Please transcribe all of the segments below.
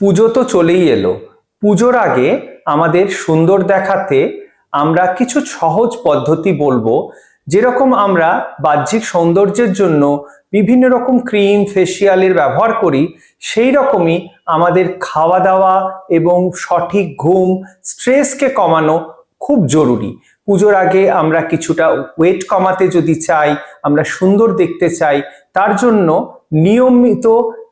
পুজো তো চলেই এলো। পুজোর আগে আমাদের সুন্দর দেখাতে আমরা কিছু সহজ পদ্ধতি বলব, যেরকম আমরা বাহ্যিক সৌন্দর্যের জন্য বিভিন্ন রকম ক্রিম, ফেসিয়ালের ব্যবহার করি, সেই রকমই আমাদের খাওয়া দাওয়া এবং সঠিক ঘুম, স্ট্রেসকে কমানো খুব জরুরি। পুজোর আগে আমরা কিছুটা ওয়েট কমাতে যদি চাই, আমরা সুন্দর দেখতে চাই, তার জন্য নিয়মিত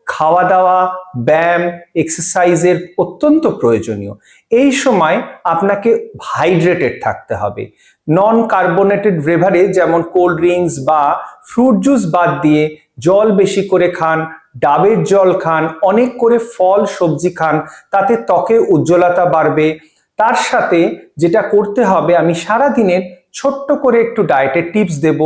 খাওয়া দাওয়া ব্যায়াম এক্সারসাইজের অত্যন্ত প্রয়োজনীয়। এই সময় আপনাকে হাইড্রেটেড থাকতে হবে। নন কার্বোনেটেড ব্রেভারেজ যেমন কোল্ড ড্রিঙ্কস বা ফ্রুট জুস বাদ দিয়ে জল বেশি করে খান, ডাবের জল খান, অনেক করে ফল, সবজি খান, তাতে ত্বকের উজ্জ্বলতা বাড়বে। তার সাথে যেটা করতে হবে, আমি সারা দিনের ছোট্ট করে একটু ডায়েটের টিপস দেব।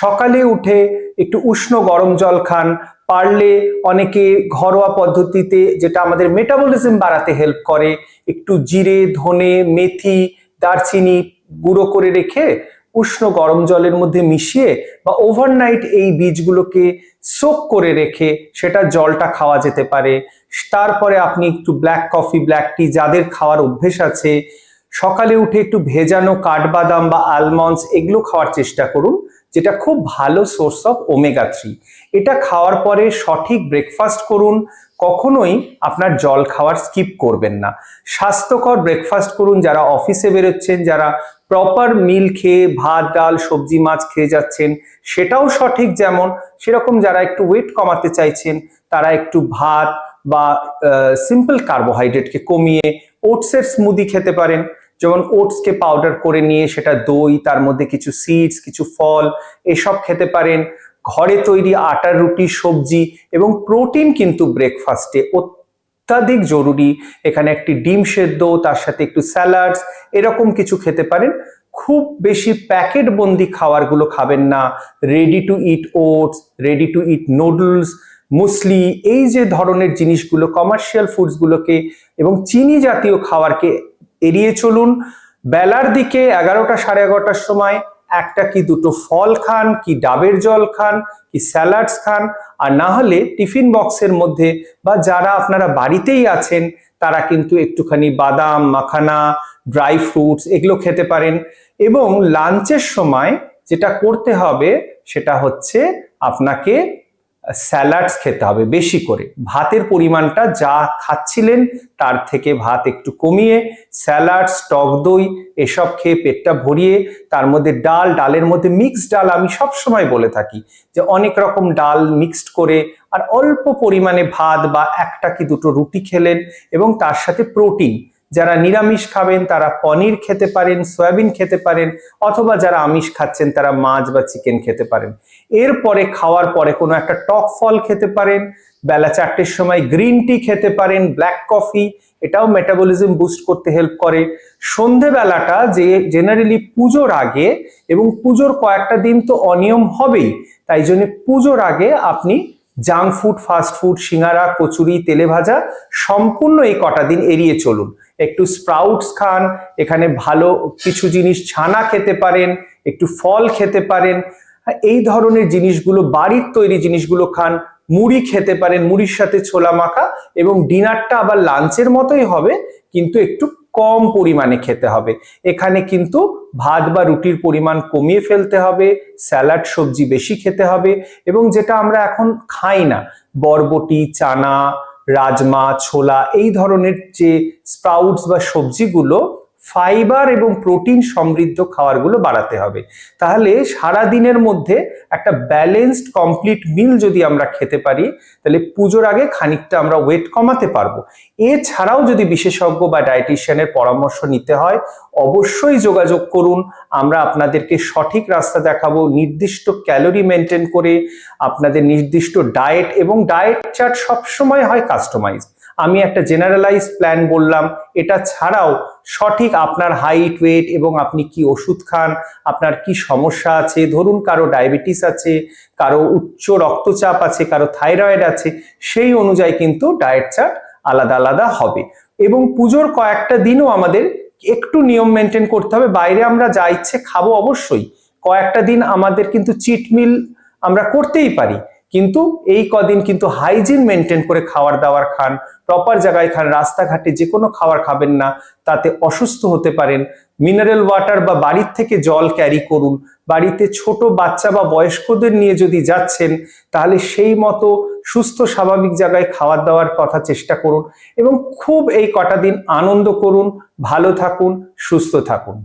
সকালে উঠে একটু উষ্ণ গরম জল খান। পারলে অনেকে ঘরোয়া পদ্ধতিতে যেটা আমাদের মেটাবলিজম বাড়াতে হেল্প করে, একটু জিরে, ধনে, মেথি, দারচিনি গুঁড়ো করে রেখে উষ্ণ গরম জলের মধ্যে মিশিয়ে বা ওভারনাইট এই বীজগুলোকে সোক করে রেখে সেটা জলটা খাওয়া যেতে পারে। তারপরে আপনি একটু ব্ল্যাক কফি ব্ল্যাক টি যাদের খাওয়ার অভ্যেস আছে সকালে উঠে একটু ভেজানো কাঠবাদাম বা আলমন্ডস এগুলো খাওয়ার চেষ্টা করুন, যেটা খুব ভালো সোর্স অফ ওমেগা থ্রি এটা খাওয়ার পরে সঠিক ব্রেকফাস্ট করুন, কখনোই আপনার জল খাওয়ার স্কিপ করবেন না। স্বাস্থ্যকর ব্রেকফাস্ট করুন, যারা অফিসে বেরোচ্ছেন, যারা প্রপার মিল খেয়ে ভাত, ডাল, সবজি, মাছ খেয়ে যাচ্ছেন, সেটাও সঠিক যেমন, সেরকম যারা একটু ওয়েট কমাতে চাইছেন, তারা একটু ভাত বা সিম্পল কার্বোহাইড্রেটকে কমিয়ে ওটসের স্মুদি খেতে পারেন। যেমন ওটসকে পাউডার করে নিয়ে সেটা দই, তার মধ্যে কিছু সিডস কিছু ফল, এসব খেতে পারেন। ঘরে তৈরি আটার রুটি, সবজি এবং প্রোটিন কিন্তু ব্রেকফাস্টে অত্যাধিক জরুরি। এখানে একটি ডিম সেদ্ধ, তার সাথে একটু স্যালাডস এরকম কিছু খেতে পারেন। খুব বেশি প্যাকেট বন্দি খাবারগুলো খাবেন না। Ready to eat oats ready to eat noodles muesli, এই যে ধরনের জিনিসগুলো কমার্শিয়াল ফুডসগুলোকে এবং চিনি জাতীয় খাবারকে এড়িয়ে চলুন। বেলার দিকে এগারোটা সাড়ে এগারোটার সময় একটা কি দুটো ফল খান, কি ডাবের জল খান, কি স্যালাডস খান, আর না হলে টিফিন বক্সের মধ্যে বা যারা আপনারা বাড়িতেই আছেন, তারা কিন্তু একটুখানি বাদাম, মাখানা, ড্রাই ফ্রুটস এগুলো খেতে পারেন। এবং লাঞ্চের সময় যেটা করতে হবে সেটা হচ্ছে আপনাকে স্যালাডস খেতে হবে বেশি করে। ভাতের পরিমাণটা যা খাচ্ছিলেন তার থেকে ভাত একটু কমিয়ে স্যালাডস টক দই এসব খেয়ে পেটটা ভরিয়ে, তার মধ্যে ডাল, ডালের মধ্যে মিক্সড ডাল আমি সব সময় বলে থাকি যে অনেক রকম ডাল মিক্সড করে আর অল্প পরিমাণে ভাত বা একটা কি দুটো রুটি খেলেন এবং তার সাথে প্রোটিন যারা নিরামিষ খাবেন, তারা পনির খেতে পারেন, সয়াবিন খেতে পারেন, অথবা যারা আমিষ খাচ্ছেন, তারা মাছ বা চিকেন খেতে পারেন। এরপরে খাওয়ার পরে কোনো একটা টক ফল খেতে পারেন, বেলা চারটের সময় গ্রিন টি খেতে পারেন ব্ল্যাক কফি এটাও মেটাবলিজম বুস্ট করতে হেল্প করে। সন্ধেবেলাটা যে জেনারেলি পুজোর আগে এবং পুজোর কয়েকটা দিন তো অনিয়ম হবেই, তাই জন্য পুজোর আগে আপনি junk food, fast food, singara, kachori, তেলে ভাজা, সম্পূর্ণ এই কটা দিন এড়িয়ে চলুন। একটু স্প্রাউটস খান, এখানে ভালো কিছু জিনিস ছানা খেতে পারেন, একটু ফল খেতে পারেন। এই ধরনের জিনিসগুলো, বাড়ির তৈরি জিনিসগুলো খান, মুড়ি খেতে পারেন, মুড়ির সাথে ছোলা মাখা, এবং ডিনারটা আবার লাঞ্চের মতোই হবে, কিন্তু একটু কম পরিমাণে খেতে হবে। এখানে কিন্তু ভাত বা রুটির পরিমাণ কমিয়ে ফেলতে হবে, স্যালাড, সবজি বেশি খেতে হবে এবং যেটা আমরা এখন খাই না, বরবটি, চানা, রাজমা, ছোলা, এই ধরনের যে স্প্রাউটস বা সবজিগুলো ফাইবার এবং প্রোটিন সমৃদ্ধ খাবারগুলো বাড়াতে হবে। তাহলে সারা দিনের মধ্যে একটা ব্যালেন্সড, কমপ্লিট মিল যদি আমরা খেতে পারি, তাহলে পুজোর আগে খানিকটা আমরা ওয়েট কমাতে পারব। এছাড়াও যদি বিশেষজ্ঞ বা ডায়েটিশিয়ানের পরামর্শ নিতে হয়, অবশ্যই যোগাযোগ করুন। আমরা আপনাদেরকে সঠিক রাস্তা দেখাবো, নির্দিষ্ট ক্যালোরি মেনটেন করে আপনাদের নির্দিষ্ট ডায়েট এবং ডায়েট চার্ট সবসময় হয় কাস্টমাইজ আমি একটা জেনারেলাইজ প্ল্যান বললাম, এটা ছাড়াও সঠিক আপনার হাইট ওয়েট এবং আপনি কি ওষুধ খান, আপনার কি সমস্যা আছে, ধরুন কারও ডায়াবেটিস আছে, কারও উচ্চ রক্তচাপ আছে, কারও থাইরয়েড আছে, সেই অনুযায়ী কিন্তু ডায়েট চার্ট আলাদা আলাদা হবে। এবং পুজোর কয়েকটা দিনও আমাদের একটু নিয়ম মেনটেন করতে হবে। বাইরে আমরা যা ইচ্ছে খাব অবশ্যই। কয়েকটা দিন আমাদের কিন্তু চিট মিল আমরা করতেই পারি। কিন্তু এই কদিন কিন্তু হাইজিন মেনটেন করে খাওয়ার দাওয়ার খান প্রপার জায়গায় খান, রাস্তাঘাটে যে কোনো খাবার খাবেন না, তাতে অসুস্থ হতে পারেন। মিনারেল ওয়াটার বা বাড়ির থেকে জল ক্যারি করুন। বাড়িতে ছোট বাচ্চা বা বয়স্কদের নিয়ে যদি যাচ্ছেন, তাহলে সেই মতো সুস্থ, স্বাভাবিক জায়গায় খাবার দাওয়ার কথা চেষ্টা করুন এবং খুব এই কটা দিন আনন্দ করুন, ভালো থাকুন, সুস্থ থাকুন।